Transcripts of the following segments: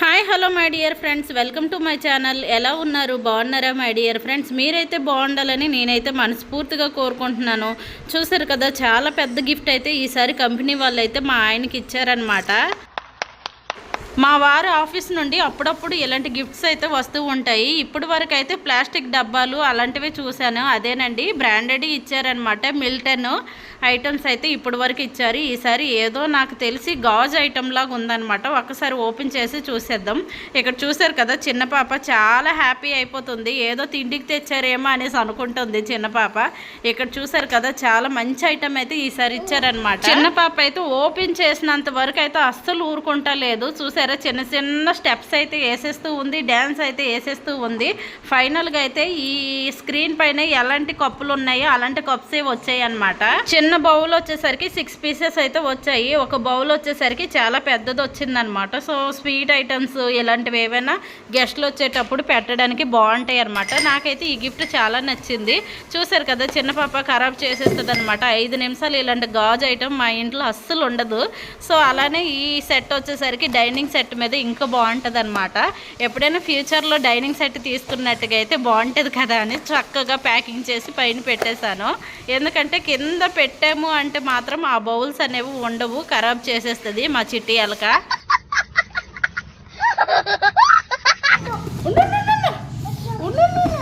Hi hello my dear friends. Welcome to my channel. ఎలా ఉన్నారు? బాగున్నారా మై డియర్ ఫ్రెండ్స్? మీరైతే బాగుండాలని నేనైతే మనస్ఫూర్తిగా కోరుకుంటున్నాను. చూసారు కదా చాలా పెద్ద గిఫ్ట్ అయితే ఈసారి కంపెనీ వాళ్ళు అయితే మా ఆయనకి ఇచ్చారనమాట మా వారు ఆఫీస్ నుండి అప్పుడప్పుడు ఇలాంటి గిఫ్ట్స్ అయితే వస్తూ ఉంటాయి. ఇప్పుడు వరకు అయితే ప్లాస్టిక్ డబ్బాలు అలాంటివి చూశాను. అదేనండి బ్రాండెడ్ ఇచ్చారనమాట మిల్టన్ ఐటమ్స్ అయితే ఇప్పుడు వరకు ఇచ్చారు. ఈసారి ఏదో నాకు తెలిసి గాజు ఐటమ్ లాగా ఉందన్నమాట. ఒకసారి ఓపెన్ చేసి చూసేద్దాం. ఇక్కడ చూసారు కదా చిన్న పాప చాలా హ్యాపీ అయిపోతుంది. ఏదో తిండికి తెచ్చారేమో అనేసి అనుకుంటుంది చిన్న పాప. ఇక్కడ చూసారు కదా చాలా మంచి ఐటమ్ అయితే ఈసారి ఇచ్చారనమాట చిన్న పాప అయితే ఓపెన్ చేసినంత వరకు అయితే అస్సలు ఊరుకుంటా లేదు చూసారు చిన్న చిన్న స్టెప్స్ అయితే వేసేస్తూ ఉంది డ్యాన్స్ అయితే వేసేస్తూ ఉంది. ఫైనల్గా అయితే ఈ స్క్రీన్ పైన ఎలాంటి కప్పులు ఉన్నాయో అలాంటి కప్సే వచ్చాయి అనమాట చిన్న బౌల్ వచ్చేసరికి సిక్స్ పీసెస్ అయితే వచ్చాయి. ఒక బౌల్ వచ్చేసరికి చాలా పెద్దది వచ్చిందనమాట సో స్వీట్ ఐటమ్స్ ఇలాంటివి ఏవైనా గెస్ట్లు వచ్చేటప్పుడు పెట్టడానికి బాగుంటాయి అనమాట నాకైతే ఈ గిఫ్ట్ చాలా నచ్చింది. చూసారు కదా చిన్న పాప ఖరాబ్ చేసేస్తుంది అనమాట ఐదు నిమిషాలు ఇలాంటి గాజు ఐటమ్ మా ఇంట్లో అస్సలు ఉండదు. సో అలానే ఈ సెట్ వచ్చేసరికి డైనింగ్ సెట్ మీద ఇంకా బాగుంటుంది అనమాట ఎప్పుడైనా ఫ్యూచర్లో డైనింగ్ సెట్ తీసుకున్నట్టుగా అయితే బాగుంటుంది కదా అని చక్కగా ప్యాకింగ్ చేసి పైన పెట్టేశాను. ఎందుకంటే కింద పెట్టాము అంటే మాత్రం ఆ బౌల్స్ అనేవి ఉండవు. ఖరాబ్ చేసేస్తుంది మా చిట్టి ఎలక ఉండు, ఉండు, ఉండు, ఉండు. ఉండు, ఉండు, ఉండు.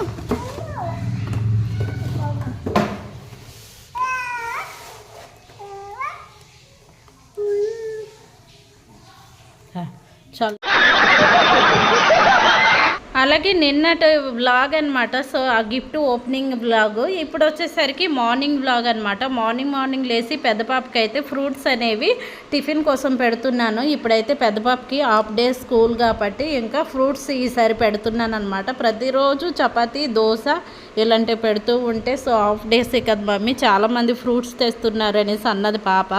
ఆ, చాలు అలాగే నిన్నటి వ్లాగ్ అనమాట సో ఆ గిఫ్ట్ ఓపెనింగ్ వ్లాగ్ ఇప్పుడు వచ్చేసరికి మార్నింగ్ వ్లాగ్ అనమాట మార్నింగ్ మార్నింగ్ లేచి పెద్ద పాపకి అయితే ఫ్రూట్స్ అనేవి టిఫిన్ కోసం పెడుతున్నాను. ఇప్పుడైతే పెద్ద పాపకి హాఫ్ డే స్కూల్ కాబట్టి ఇంకా ఫ్రూట్స్ ఈసారి పెడుతున్నాను అనమాట ప్రతిరోజు చపాతీ దోశ ఇలాంటివి పెడుతూ ఉంటే సో హాఫ్ డేస్ కదా మమ్మీ. చాలామంది ఫ్రూట్స్ తెస్తున్నారు అనేసి అన్నది పాప.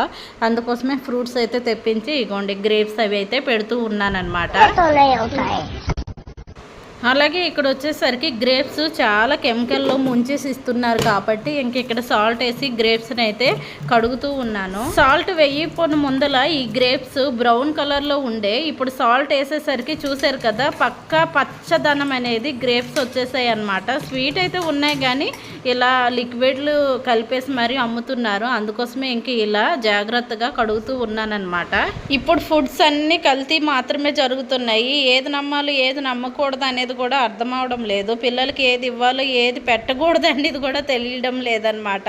అందుకోసమే ఫ్రూట్స్ అయితే తెప్పించి ఇగోండి గ్రేప్స్ అవి అయితే పెడుతూ ఉన్నానన్నమాట. అలాగే ఇక్కడ వచ్చేసరికి గ్రేప్స్ చాలా కెమికల్లో ముంచేసి ఇస్తున్నారు కాబట్టి ఇంక ఇక్కడ సాల్ట్ వేసి గ్రేప్స్ని అయితే కడుగుతూ ఉన్నాను. సాల్ట్ వెయ్యిపోయిన ముందల ఈ గ్రేప్స్ బ్రౌన్ కలర్లో ఉండే. ఇప్పుడు సాల్ట్ వేసేసరికి చూసారు కదా పక్కా పచ్చదనం అనేది గ్రేప్స్ వచ్చేసాయి అనమాట స్వీట్ అయితే ఉన్నాయి కానీ ఇలా లిక్విడ్లు కలిపేసి మరీ అమ్ముతున్నారు. అందుకోసమే ఇంక ఇలా జాగ్రత్తగా కడుగుతూ ఉన్నానమాట ఇప్పుడు ఫుడ్స్ అన్నీ కల్తీ మాత్రమే జరుగుతున్నాయి. ఏది నమ్మాలి ఏది నమ్మకూడదు అనేది కూడా అర్థం అవడం లేదు. పిల్లలకి ఏది ఇవ్వాలో ఏది పెట్టకూడదు అనేది కూడా తెలియడం లేదనమాట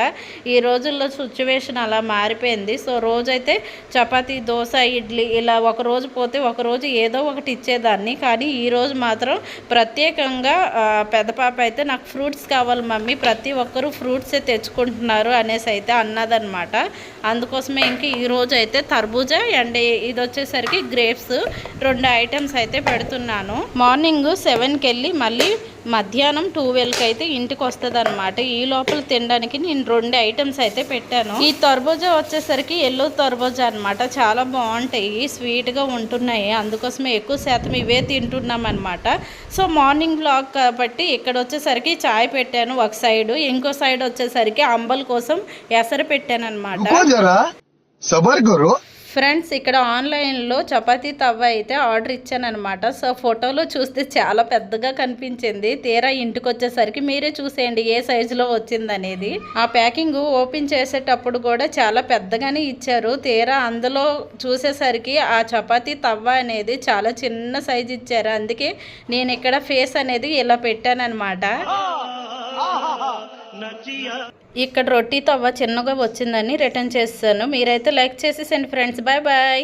ఈ రోజుల్లో సిచ్యువేషన్ అలా మారిపోయింది. సో రోజైతే చపాతీ దోశ ఇడ్లీ ఇలా ఒక రోజు పోతే ఒక రోజు ఏదో ఒకటి ఇచ్చేదాన్ని. కానీ ఈ రోజు మాత్రం ప్రత్యేకంగా పెద్ద పాప అయితే నాకు ఫ్రూట్స్ కావాలి మమ్మీ ప్రతి ఒక్కరూ ఫ్రూట్సే తెచ్చుకుంటున్నారు అనేసి అయితే అన్నదనమాట అందుకోసమే ఇంక ఈ రోజు అయితే తర్బూజా అండ్ ఇది వచ్చేసరికి గ్రేప్స్ రెండు ఐటమ్స్ అయితే పెడుతున్నాను. మార్నింగ్ సెవెన్ సెవెన్కి వెళ్ళి మళ్ళీ మధ్యాహ్నం ట్వెల్వ్కి అయితే ఇంటికి వస్తుంది అనమాట ఈ లోపల తినడానికి నేను రెండు ఐటమ్స్ అయితే పెట్టాను. ఈ తర్బూజా వచ్చేసరికి ఎల్లో తర్బూజా అనమాట చాలా బాగుంటాయి. స్వీట్గా ఉంటున్నాయి. అందుకోసమే ఎక్కువ శాతం ఇవే తింటున్నాం అనమాట సో మార్నింగ్ బ్లాగ్ కాబట్టి ఇక్కడ వచ్చేసరికి చాయ్ పెట్టాను ఒక సైడ్. ఇంకో సైడ్ వచ్చేసరికి అంబల్ కోసం ఎసరు పెట్టాను అనమాట ఫ్రెండ్స్ ఇక్కడ ఆన్లైన్లో చపాతీ తవ్వ అయితే ఆర్డర్ ఇచ్చానమాట సో ఫోటోలో చూస్తే చాలా పెద్దగా కనిపించింది. తీరా ఇంటికి వచ్చేసరికి మీరే చూసేయండి ఏ సైజులో వచ్చిందనేది. ఆ ప్యాకింగ్ ఓపెన్ చేసేటప్పుడు కూడా చాలా పెద్దగానే ఇచ్చారు. తీరా అందులో చూసేసరికి ఆ చపాతీ తవ్వ అనేది చాలా చిన్న సైజు ఇచ్చారు. అందుకే నేను ఇక్కడ ఫేస్ అనేది ఇలా పెట్టానమాట ఇక్కడ రొట్టి తవ్వ చిన్నగా వచ్చిందని రిటర్న్ చేస్తాను. మీరైతే లైక్ చేసేసండి ఫ్రెండ్స్. Bye bye.